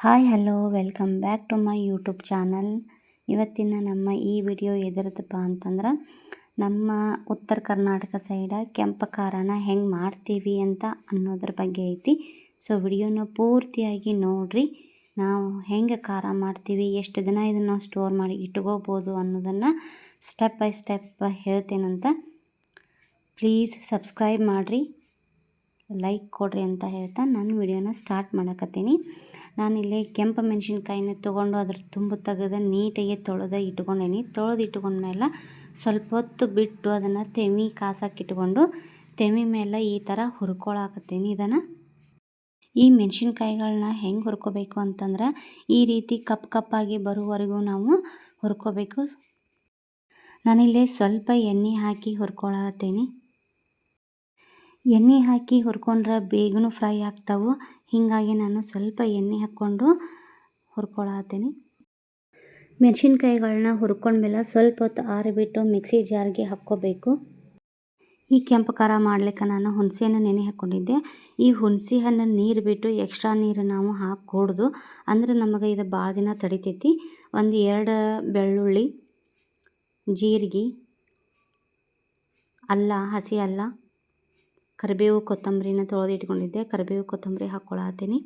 Hi, hello, welcome back to my YouTube channel. ಇವತ್ತಿನ ನಮ್ಮ ಈ ವಿಡಿಯೋ ಎದರದಪ್ಪ ಅಂತಂದ್ರೆ, ನಮ್ಮ ಉತ್ತರ ಕರ್ನಾಟಕ ಸೈಡ ಕೆಂಪು ಖಾರನ ಹೆಂಗೆ ಮಾಡ್ತೀವಿ ಅಂತ ಅನ್ನೋದ್ರ ಬಗ್ಗೆ ಐತಿ. ಸೊ, ವಿಡಿಯೋನ ಪೂರ್ತಿಯಾಗಿ ನೋಡ್ರಿ. ನಾವು ಹೆಂಗೆ ಖಾರ ಮಾಡ್ತೀವಿ, ಎಷ್ಟು ದಿನ ಇದನ್ನು ಸ್ಟೋರ್ ಮಾಡಿ ಇಟ್ಕೋಬೋದು ಅನ್ನೋದನ್ನು ಸ್ಟೆಪ್ ಬೈ ಸ್ಟೆಪ್ ಹೇಳ್ತೇನಂತ ಪ್ಲೀಸ್ ಸಬ್ಸ್ಕ್ರೈಬ್ ಮಾಡಿರಿ ಲೈಕ್ ಕೊಡ್ರಿ ಅಂತ ಹೇಳ್ತಾ ನಾನು ವಿಡಿಯೋನ ಸ್ಟಾರ್ಟ್ ಮಾಡಕತ್ತೀನಿ. ನಾನಿಲ್ಲಿ ಕೆಂಪು ಮೆಣಸಿನ್ಕಾಯಿನ ತೊಗೊಂಡು ಅದ್ರ ತುಂಬ ತೆಗೆದು ನೀಟಾಗಿ ತೊಳೆದು ಇಟ್ಕೊಂಡೇನಿ. ತೊಳೆದು ಇಟ್ಕೊಂಡ್ಮೇಲೆ ಸ್ವಲ್ಪ ಹೊತ್ತು ಬಿಟ್ಟು ಅದನ್ನು ತೆಮಿ ಕಾಸಕ್ಕೆ ಇಟ್ಕೊಂಡು ತೆಮಿ ಮೇಲೆ ಈ ಥರ ಹುರ್ಕೊಳಕತ್ತೀನಿ. ಇದನ್ನು ಈ ಮೆಣಸಿನ್ಕಾಯಿಗಳನ್ನ ಹೆಂಗೆ ಹುರ್ಕೋಬೇಕು ಅಂತಂದ್ರೆ ಈ ರೀತಿ ಕಪ್ ಕಪ್ಪಾಗಿ ಬರುವವರೆಗೂ ನಾವು ಹುರ್ಕೋಬೇಕು. ನಾನಿಲ್ಲಿ ಸ್ವಲ್ಪ ಎಣ್ಣೆ ಹಾಕಿ ಹುರ್ಕೊಳತ್ತೀನಿ ಎಣ್ಣೆ ಹಾಕಿ ಹುರ್ಕೊಂಡ್ರೆ ಬೇಗನೂ ಫ್ರೈ ಆಗ್ತಾವೆ. ಹೀಗಾಗಿ ನಾನು ಸ್ವಲ್ಪ ಎಣ್ಣೆ ಹಾಕ್ಕೊಂಡು ಹುರ್ಕೊಳತ್ತೀನಿ ಮೆಣಸಿನ್ಕಾಯಿಗಳನ್ನ ಹುರ್ಕೊಂಡ್ಮೇಲೆ ಸ್ವಲ್ಪ ಹೊತ್ತು ಆರಿಬಿಟ್ಟು ಮಿಕ್ಸಿ ಜಾರ್ಗೆ ಹಾಕ್ಕೋಬೇಕು. ಈ ಕೆಂಪು ಖಾರ ಮಾಡ್ಲಿಕ್ಕೆ ನಾನು ಹುಣಸೆಹಣ್ಣು ನೆನೆ ಹಾಕ್ಕೊಂಡಿದ್ದೆ. ಈ ಹುಣಸೆ ಹಣ್ಣು ನೀರು ಬಿಟ್ಟು ಎಕ್ಸ್ಟ್ರಾ ನೀರು ನಾವು ಹಾಕೂಡ್ದು ಅಂದ್ರೆ ನಮಗೆ ಇದು ಭಾಳ ದಿನ ತಡಿತೈತಿ. ಒಂದು ಎರಡು ಬೆಳ್ಳುಳ್ಳಿ, ಜೀರಿಗೆ, ಅಲ್ಲ, ಹಸಿ ಅಲ್ಲ ಕರಿಬೇವು ಕೊತ್ತಂಬರಿನ ತೊಳೆದು ಇಟ್ಕೊಂಡಿದ್ದೆ. ಕರಿಬೇವು ಕೊತ್ತಂಬರಿ ಹಾಕ್ಕೊಳತ್ತೀನಿ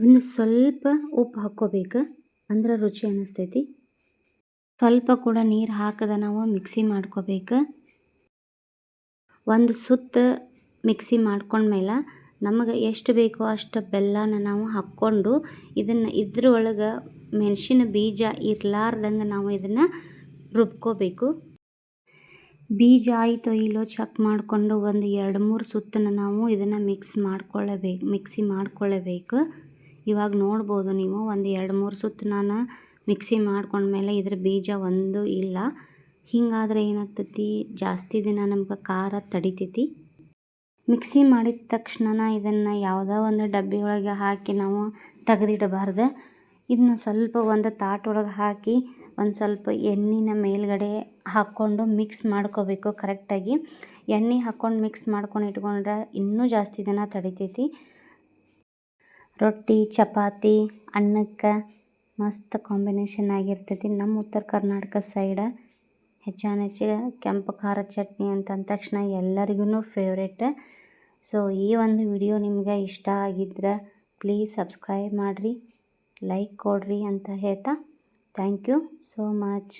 ಒಂದು ಸ್ವಲ್ಪ ಉಪ್ಪು ಹಾಕ್ಕೋಬೇಕು. ಅಂದ್ರೆ ರುಚಿ ಅನ್ನಿಸ್ತೈತಿ ಸ್ವಲ್ಪ ಕೂಡ ನೀರು ಹಾಕದ ನಾವು ಮಿಕ್ಸಿ ಮಾಡ್ಕೋಬೇಕು. ಒಂದು ಸುತ್ತ ಮಿಕ್ಸಿ ಮಾಡ್ಕೊಂಡ್ಮೇಲೆ ನಮಗೆ ಎಷ್ಟು ಬೇಕೋ ಅಷ್ಟು ಬೆಲ್ಲನ ನಾವು ಹಾಕ್ಕೊಂಡು ಇದನ್ನು ಇದ್ರೊಳಗೆ ಮೆಣಸಿನ ಬೀಜ ಇರಲಾರ್ದಂಗೆ ನಾವು ಇದನ್ನು ರುಬ್ಕೋಬೇಕು. ಬೀಜ ಆಯಿತೋ ಇಲ್ಲೋ ಚೆಕ್ ಮಾಡಿಕೊಂಡು ಒಂದು ಎರಡು ಮೂರು ಸುತ್ತನ್ನು ನಾವು ಇದನ್ನು ಮಿಕ್ಸ್ ಮಾಡ್ಕೊಳ್ಳಬೇಕು ಮಿಕ್ಸಿ ಮಾಡ್ಕೊಳ್ಳಬೇಕು ಇವಾಗ ನೋಡ್ಬೋದು ನೀವು ಒಂದು ಎರಡು ಮೂರು ಸುತ್ತು ನಾನು ಮಿಕ್ಸಿ ಮಾಡ್ಕೊಂಡ್ಮೇಲೆ ಇದ್ರ ಬೀಜ ಒಂದು ಇಲ್ಲ. ಹಿಂಗಾದ್ರೆ ಏನಾಗ್ತೈತಿ? ಜಾಸ್ತಿ ದಿನ ನಮ್ಗೆ ಖಾರ ತಡಿತೈತಿ. ಮಿಕ್ಸಿ ಮಾಡಿದ ತಕ್ಷಣ ಇದನ್ನು ಯಾವುದೋ ಒಂದು ಡಬ್ಬಿ ಒಳಗೆ ಹಾಕಿ ನಾವು ತೆಗೆದಿಡಬಾರ್ದು. ಇದನ್ನ ಸ್ವಲ್ಪ ಒಂದು ತಾಟೊಳಗೆ ಹಾಕಿ ಒಂದು ಸ್ವಲ್ಪ ಎಣ್ಣೆನ ಮೇಲ್ಗಡೆ ಹಾಕ್ಕೊಂಡು ಮಿಕ್ಸ್ ಮಾಡ್ಕೋಬೇಕು ಕರೆಕ್ಟಾಗಿ ಎಣ್ಣೆ ಹಾಕ್ಕೊಂಡು ಮಿಕ್ಸ್ ಮಾಡ್ಕೊಂಡು ಇಟ್ಕೊಂಡ್ರೆ ಇನ್ನೂ ಜಾಸ್ತಿ ದಿನ ತಡಿತೈತಿ. ರೊಟ್ಟಿ, ಚಪಾತಿ, ಅನ್ನಕ್ಕೆ ಮಸ್ತ್ ಕಾಂಬಿನೇಷನ್ ಆಗಿರ್ತೈತಿ. ನಮ್ಮ ಉತ್ತರ ಕರ್ನಾಟಕ ಸೈಡ ಹೆಚ್ಚಾನೆಚ್ಚಿಗೆ ಕೆಂಪು, ಖಾರ ಚಟ್ನಿ ಅಂತ ತಕ್ಷಣ ಎಲ್ಲರಿಗೂ ಫೇವ್ರೇಟ್ ಸೊ ಈ ಒಂದು ವಿಡಿಯೋ ನಿಮ್ಗೆ ಇಷ್ಟ ಆಗಿದ್ರೆ ಪ್ಲೀಸ್ ಸಬ್ಸ್ಕ್ರೈಬ್ ಮಾಡಿರಿ. ಲೈಕ್ ಕೊಡ್ರಿ ಅಂತ ಹೇಳ್ತಾ. Thank you so much